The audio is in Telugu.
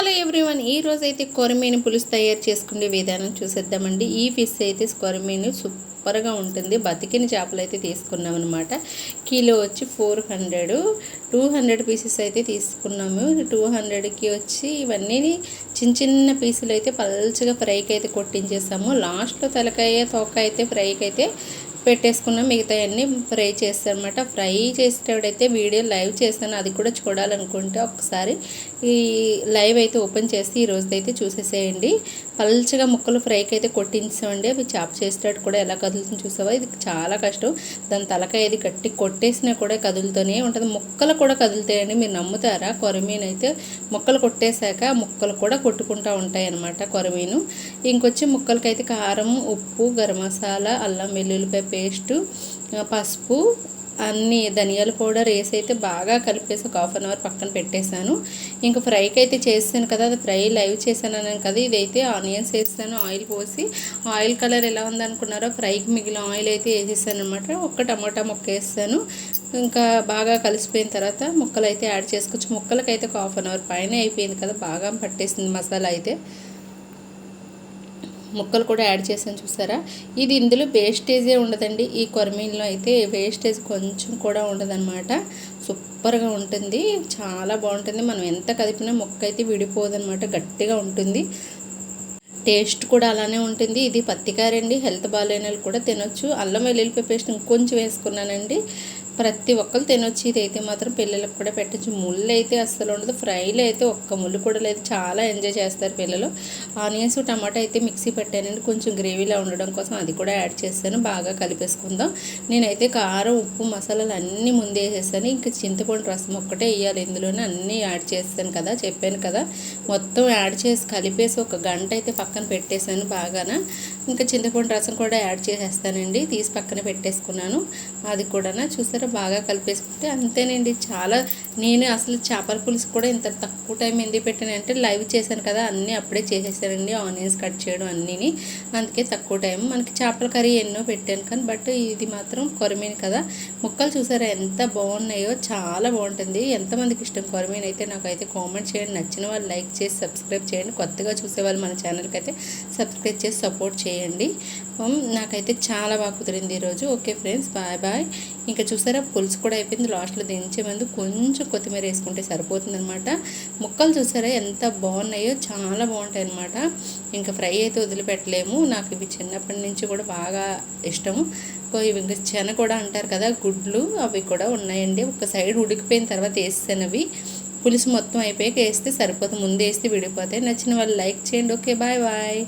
హలో ఎవ్రీవన్ ఈ రోజు అయితే కొరమీను పులుసు తయారు చేసుకునే విధానం చూసేద్దామండి. ఈ ఫిష్ అయితే కొరమీను సూపర్గా ఉంటుంది. బతికిన చేపలు అయితే తీసుకున్నాం అనమాట కిలో వచ్చి four hundred two hundred pieces అయితే తీసుకున్నాము. టూ హండ్రెడ్కి వచ్చి ఇవన్నీ చిన్న చిన్న పీసులు అయితే పల్చగా ఫ్రైకి అయితే కొట్టించేసాము. లాస్ట్లో తలకాయ తోక అయితే ఫ్రైకి అయితే పెట్టేసుకున్న మిగతాయన్నీ ఫ్రై చేస్తాను ఫ్రై చేసేటప్పుడైతే వీడియో లైవ్ చేస్తాను. అది కూడా చూడాలనుకుంటే ఒకసారి ఈ లైవ్ అయితే ఓపెన్ చేసి ఈ రోజైతే చూసేసేయండి. పల్చగా ముక్కలు ఫ్రైకి అయితే కొట్టించామండి. అవి చాప్ చేసేటట్టు కూడా ఎలా కదులుతుంది చూసావా? ఇది చాలా కష్టం. దాని తలకాయ ఇది గట్టి కొట్టేసినా కూడా కదులుతూనే ఉంటుంది. ముక్కలు కూడా కదులుతాయండి. మీరు నమ్ముతారా? కొరమీను అయితే ముక్కలు కొట్టేశాక ముక్కలు కూడా కొట్టుకుంటూ ఉంటాయి అన్నమాట కొరమీను. ఇంకొచ్చి ముక్కలకైతే కారం ఉప్పు గరం మసాలా అల్లం వెల్లుల్లిపాయ పేస్టు పసుపు అన్ని ధనియాల పౌడర్ వేసి అయితే బాగా కలిపేసి ఒక హాఫ్ అన్ అవర్ పక్కన పెట్టేశాను. ఇంకా ఫ్రైకి అయితే చేస్తాను కదా అది ఫ్రై లైవ్ చేశాను అన్నాను కదా ఇదైతే ఆనియన్స్ వేస్తాను ఆయిల్ పోసి. ఆయిల్ కలర్ ఎలా ఉందనుకున్నారో ఫ్రైకి మిగిలిన ఆయిల్ అయితే వేసేసాను అనమాట ఒక్క టమాటా మొక్క వేస్తాను ఇంకా బాగా కలిసిపోయిన తర్వాత ముక్కలు అయితే యాడ్ చేసుకోవచ్చు. ముక్కలకైతే ఒక హాఫ్ అన్ అవర్ పైన అయిపోయింది కదా బాగా పట్టేసింది మసాలా అయితే. ముక్కలు కూడా యాడ్ చేసాను చూసారా? ఇది ఇందులో వేస్టేజే ఉండదండి. ఈ కొరమీన్లో అయితే వేస్టేజ్ కొంచెం కూడా ఉండదన్నమాట. సూపర్గా ఉంటుంది. చాలా బాగుంటుంది. మనం ఎంత కదిపినా ముక్క అయితే విడిపోదన్నమాట. గట్టిగా ఉంటుంది. టేస్ట్ కూడా అలానే ఉంటుంది. ఇది పత్తికారండి. హెల్త్ బాగాలేని కూడా తినొచ్చు. అల్లం వెల్లుల్లిపాయ పేస్ట్ ఇంకొంచెం వేసుకున్నానండి. ప్రతి ఒక్కరు తినొచ్చు. ఇదైతే అయితే మాత్రం పిల్లలకు కూడా పెట్టచ్చు. ముళ్ళు అయితే అస్సలు ఉండదు. ఫ్రైలో అయితే ఒక్క ముళ్ళు కూడా లేదు. చాలా ఎంజాయ్ చేస్తారు పిల్లలు. ఆనియన్స్ టమాటా అయితే మిక్సీ పెట్టానండి. కొంచెం గ్రేవీలా ఉండడం కోసం అది కూడా యాడ్ చేస్తాను బాగా కలిపేసుకుందాం. నేనైతే కారం ఉప్పు మసాలాలు అన్నీ ముందే వేసేసాను. ఇంకా చింతపండు రసం ఒక్కటే వేయాలి. ఇందులోనే అన్నీ యాడ్ చేస్తాను కదా. చెప్పాను కదా. మొత్తం యాడ్ చేసి కలిపేసి ఒక గంట అయితే పక్కన పెట్టేశాను బాగాన. ఇంకా చింతపండు రసం కూడా యాడ్ చేసేస్తానండి. తీసి పక్కన పెట్టేసుకున్నాను. అది కూడా చూస్తే బాగా కలిపేసుకుంటే అంతేనండి. చాలా నేను అసలు చేపల పులుసు కూడా ఇంత తక్కువ టైం ఎందుకు పెట్టాను అంటే లైవ్ చేశాను కదా అన్నీ అప్పుడే చేసేసానండి. ఆనియన్స్ కట్ చేయడం అన్నీని. అందుకే తక్కువ టైం. మనకి చేపల కర్రీ ఎన్నో పెట్టాను కానీ బట్ ఇది మాత్రం కొరమీన్ కదా. ముక్కలు చూసారా ఎంత బాగున్నాయో చాలా బాగుంటుంది. ఎంతమందికి ఇష్టం కొరమీన్ అయితే నాకైతే కామెంట్ చేయండి. నచ్చిన వాళ్ళు లైక్ చేసి సబ్స్క్రైబ్ చేయండి. కొత్తగా చూసేవాళ్ళు మన ఛానల్కి అయితే సబ్స్క్రైబ్ చేసి సపోర్ట్ చేయండి. నాకైతే చాలా బాగా కుదిరింది ఈరోజు. Okay friends bye bye. ఇంకా చూసారా పులుసు కూడా అయిపోయింది. లాస్ట్లో దించే ముందు కొంచెం కొత్తిమీర వేసుకుంటే సరిపోతుందనమాట ముక్కలు చూసారా ఎంత బాగున్నాయో చాలా బాగుంటాయి అనమాట ఇంకా ఫ్రై అయితే వదిలిపెట్టలేము. నాకు ఇవి చిన్నప్పటి నుంచి కూడా బాగా ఇష్టము. ఇవి ఇంకా చెన కూడా అంటారు కదా గుడ్లు అవి కూడా ఉన్నాయండి. ఒక సైడ్ ఉడికిపోయిన తర్వాత వేస్తాను అవి. పులుసు మొత్తం అయిపోయాక వేస్తే సరిపోతుంది ముందు వేస్తే విడిపోతాయి. నచ్చిన వాళ్ళు లైక్ చేయండి. Okay bye bye.